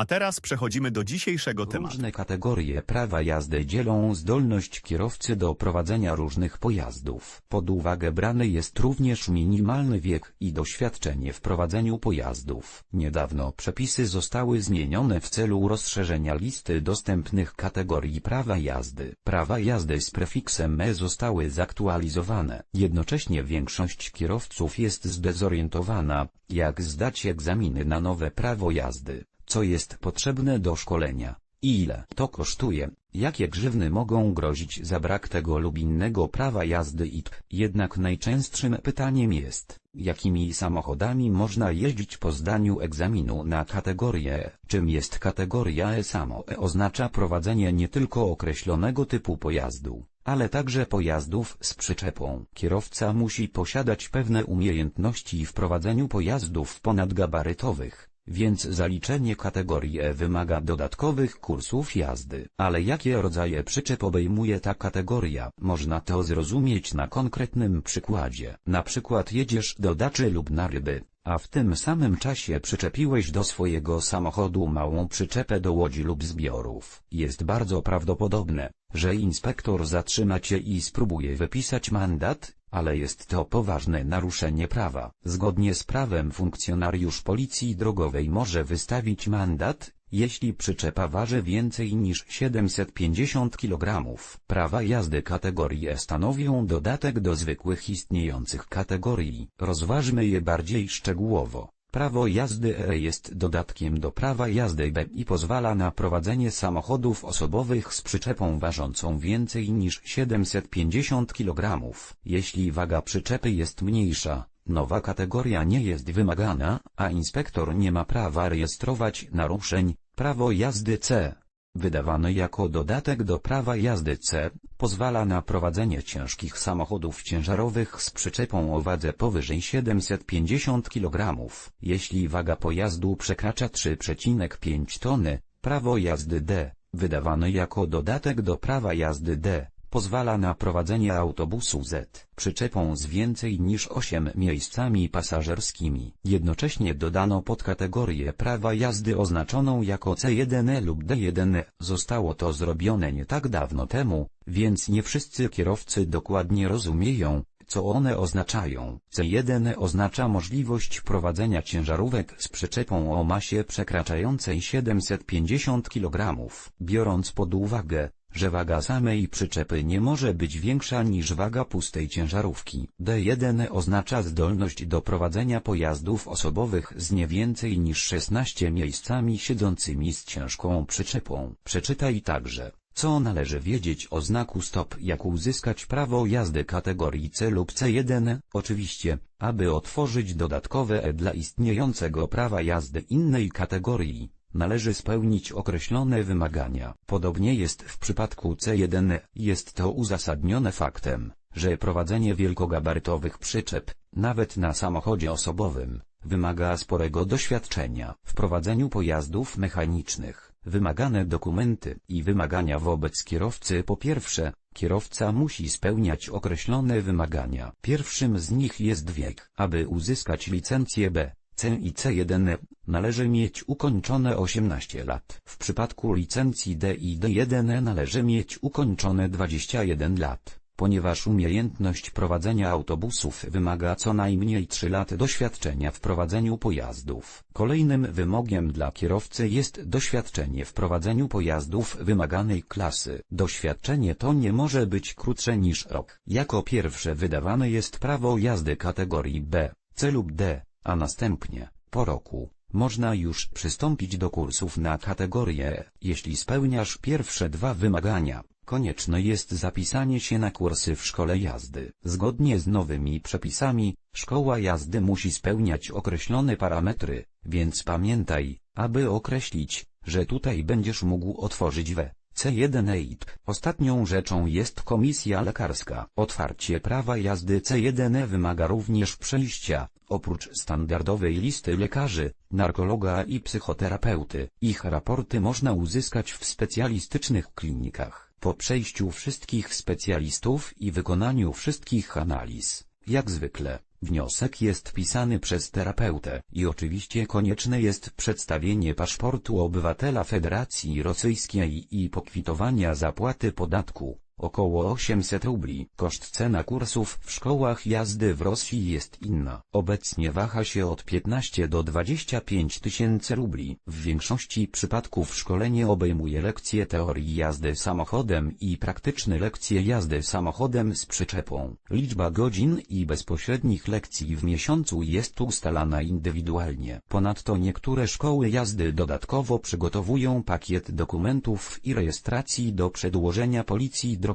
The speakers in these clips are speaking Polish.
A teraz przechodzimy do dzisiejszego tematu. Różne kategorie prawa jazdy dzielą zdolność kierowcy do prowadzenia różnych pojazdów. Pod uwagę brany jest również minimalny wiek i doświadczenie w prowadzeniu pojazdów. Niedawno przepisy zostały zmienione w celu rozszerzenia listy dostępnych kategorii prawa jazdy. Prawa jazdy z prefiksem E zostały zaktualizowane. Jednocześnie większość kierowców jest zdezorientowana, jak zdać egzaminy na nowe prawo jazdy co jest potrzebne do szkolenia, ile to kosztuje, jakie grzywny mogą grozić za brak tego lub innego prawa jazdy itp. Jednak najczęstszym pytaniem jest, jakimi samochodami można jeździć po zdaniu egzaminu na kategorię E. Czym jest kategoria E? Samo E oznacza prowadzenie nie tylko określonego typu pojazdu, ale także pojazdów z przyczepą. Kierowca musi posiadać pewne umiejętności w prowadzeniu pojazdów ponadgabarytowych, więc zaliczenie kategorii E wymaga dodatkowych kursów jazdy. Ale jakie rodzaje przyczep obejmuje ta kategoria? Można to zrozumieć na konkretnym przykładzie. Na przykład jedziesz do daczy lub na ryby, a w tym samym czasie przyczepiłeś do swojego samochodu małą przyczepę do łodzi lub zbiorów. Jest bardzo prawdopodobne, że inspektor zatrzyma cię i spróbuje wypisać mandat, ale jest to poważne naruszenie prawa. Zgodnie z prawem funkcjonariusz policji drogowej może wystawić mandat, jeśli przyczepa waży więcej niż 750 kg. Prawa jazdy kategorii E stanowią dodatek do zwykłych istniejących kategorii. Rozważmy je bardziej szczegółowo. Prawo jazdy E jest dodatkiem do prawa jazdy B i pozwala na prowadzenie samochodów osobowych z przyczepą ważącą więcej niż 750 kg. Jeśli waga przyczepy jest mniejsza, nowa kategoria nie jest wymagana, a inspektor nie ma prawa rejestrować naruszeń. Prawo jazdy C wydawane jako dodatek do prawa jazdy C, pozwala na prowadzenie ciężkich samochodów ciężarowych z przyczepą o wadze powyżej 750 kg. Jeśli waga pojazdu przekracza 3,5 tony, prawo jazdy D, wydawane jako dodatek do prawa jazdy D, pozwala na prowadzenie autobusu Z, przyczepą z więcej niż 8 miejscami pasażerskimi. Jednocześnie dodano podkategorię prawa jazdy oznaczoną jako C1 lub D1. Zostało to zrobione nie tak dawno temu, więc nie wszyscy kierowcy dokładnie rozumieją, co one oznaczają. C1 oznacza możliwość prowadzenia ciężarówek z przyczepą o masie przekraczającej 750 kg. Biorąc pod uwagę, że waga samej przyczepy nie może być większa niż waga pustej ciężarówki. D1 oznacza zdolność do prowadzenia pojazdów osobowych z nie więcej niż 16 miejscami siedzącymi z ciężką przyczepą. Przeczytaj także, co należy wiedzieć o znaku stop jak uzyskać prawo jazdy kategorii C lub C1. Oczywiście, aby otworzyć dodatkowe E dla istniejącego prawa jazdy innej kategorii, należy spełnić określone wymagania. Podobnie jest w przypadku C1, jest to uzasadnione faktem, że prowadzenie wielkogabarytowych przyczep, nawet na samochodzie osobowym, wymaga sporego doświadczenia w prowadzeniu pojazdów mechanicznych. Wymagane dokumenty i wymagania wobec kierowcy po pierwsze, kierowca musi spełniać określone wymagania. Pierwszym z nich jest wiek. Aby uzyskać licencję B, C i C1 należy mieć ukończone 18 lat. W przypadku licencji D i D1 należy mieć ukończone 21 lat, ponieważ umiejętność prowadzenia autobusów wymaga co najmniej 3 lat doświadczenia w prowadzeniu pojazdów. Kolejnym wymogiem dla kierowcy jest doświadczenie w prowadzeniu pojazdów wymaganej klasy. Doświadczenie to nie może być krótsze niż rok. Jako pierwsze wydawane jest prawo jazdy kategorii B, C lub D a następnie, po roku, można już przystąpić do kursów na kategorię, E. jeśli spełniasz pierwsze dwa wymagania. Konieczne jest zapisanie się na kursy w szkole jazdy. Zgodnie z nowymi przepisami, szkoła jazdy musi spełniać określone parametry, więc pamiętaj, aby określić, że tutaj będziesz mógł otworzyć we C1 EIT. Ostatnią rzeczą jest komisja lekarska. Otwarcie prawa jazdy C1 wymaga również przejścia, oprócz standardowej listy lekarzy, narkologa i psychoterapeuty. Ich raporty można uzyskać w specjalistycznych klinikach. Po przejściu wszystkich specjalistów i wykonaniu wszystkich analiz, jak zwykle, wniosek jest pisany przez terapeutę i oczywiście konieczne jest przedstawienie paszportu obywatela Federacji Rosyjskiej i pokwitowania zapłaty podatku. Około 800 rubli. Koszt cena kursów w szkołach jazdy w Rosji jest inna. Obecnie waha się od 15 do 25 tysięcy rubli. W większości przypadków szkolenie obejmuje lekcje teorii jazdy samochodem i praktyczne lekcje jazdy samochodem z przyczepą. Liczba godzin i bezpośrednich lekcji w miesiącu jest ustalana indywidualnie. Ponadto niektóre szkoły jazdy dodatkowo przygotowują pakiet dokumentów i rejestracji do przedłożenia policji drogowej.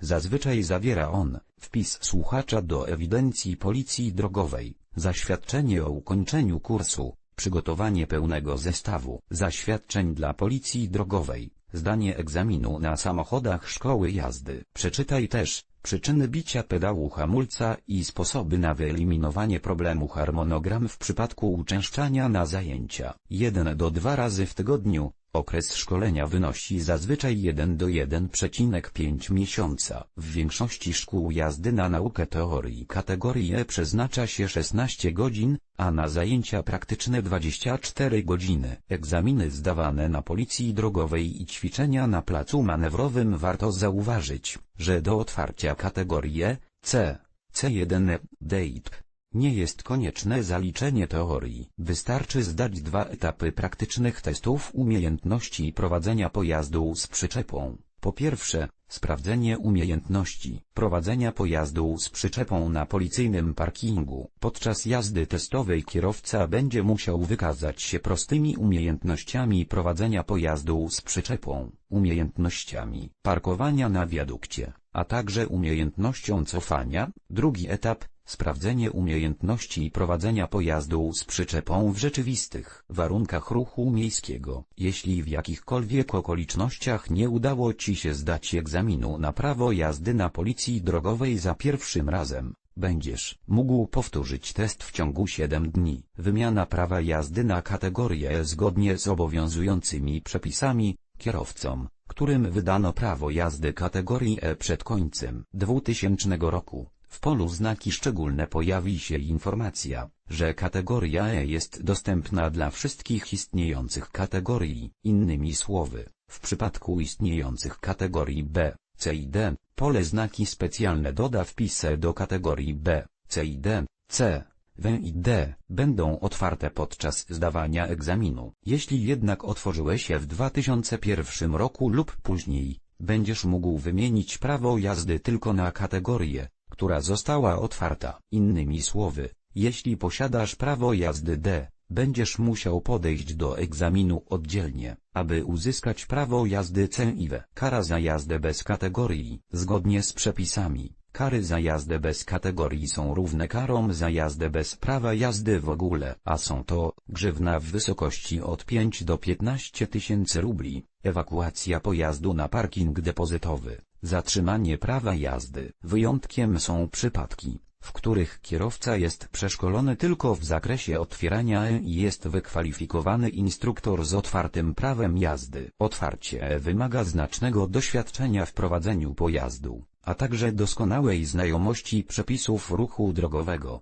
Zazwyczaj zawiera on wpis słuchacza do ewidencji policji drogowej, zaświadczenie o ukończeniu kursu, przygotowanie pełnego zestawu zaświadczeń dla policji drogowej, zdanie egzaminu na samochodach szkoły jazdy. Przeczytaj też przyczyny bicia pedału hamulca i sposoby na wyeliminowanie problemu harmonogram w przypadku uczęszczania na zajęcia. 1 do 2 razy w tygodniu, Okres szkolenia wynosi zazwyczaj 1 do 1,5 miesiąca. W większości szkół jazdy na naukę teorii kategorii E przeznacza się 16 godzin, a na zajęcia praktyczne 24 godziny. Egzaminy zdawane na policji drogowej i ćwiczenia na placu manewrowym warto zauważyć, że do otwarcia kategorii E, C, C1, DEIP, nie jest konieczne zaliczenie teorii. Wystarczy zdać dwa etapy praktycznych testów umiejętności prowadzenia pojazdu z przyczepą. Po pierwsze, sprawdzenie umiejętności prowadzenia pojazdu z przyczepą na policyjnym parkingu. Podczas jazdy testowej kierowca będzie musiał wykazać się prostymi umiejętnościami prowadzenia pojazdu z przyczepą, umiejętnościami parkowania na wiadukcie, a także umiejętnością cofania. Drugi etap Sprawdzenie umiejętności prowadzenia pojazdu z przyczepą w rzeczywistych warunkach ruchu miejskiego. Jeśli w jakichkolwiek okolicznościach nie udało Ci się zdać egzaminu na prawo jazdy na policji drogowej za pierwszym razem, będziesz mógł powtórzyć test w ciągu 7 dni. Wymiana prawa jazdy na kategorię zgodnie z obowiązującymi przepisami, kierowcom, którym wydano prawo jazdy kategorii E przed końcem 2000 roku. W polu znaki szczególne pojawi się informacja, że kategoria E jest dostępna dla wszystkich istniejących kategorii. Innymi słowy, w przypadku istniejących kategorii B, C i D, pole znaki specjalne doda wpisy do kategorii B, C i D, C, W i D będą otwarte podczas zdawania egzaminu. Jeśli jednak otworzyłeś się w 2001 roku lub później, będziesz mógł wymienić prawo jazdy tylko na kategorię która została otwarta. Innymi słowy, jeśli posiadasz prawo jazdy D, będziesz musiał podejść do egzaminu oddzielnie, aby uzyskać prawo jazdy C i W. Kara za jazdę bez kategorii. Zgodnie z przepisami, kary za jazdę bez kategorii są równe karom za jazdę bez prawa jazdy w ogóle, a są to grzywna w wysokości od 5 do 15 tysięcy rubli, ewakuacja pojazdu na parking depozytowy, Zatrzymanie prawa jazdy. Wyjątkiem są przypadki, w których kierowca jest przeszkolony tylko w zakresie otwierania E i jest wykwalifikowany instruktor z otwartym prawem jazdy. Otwarcie E wymaga znacznego doświadczenia w prowadzeniu pojazdu, a także doskonałej znajomości przepisów ruchu drogowego.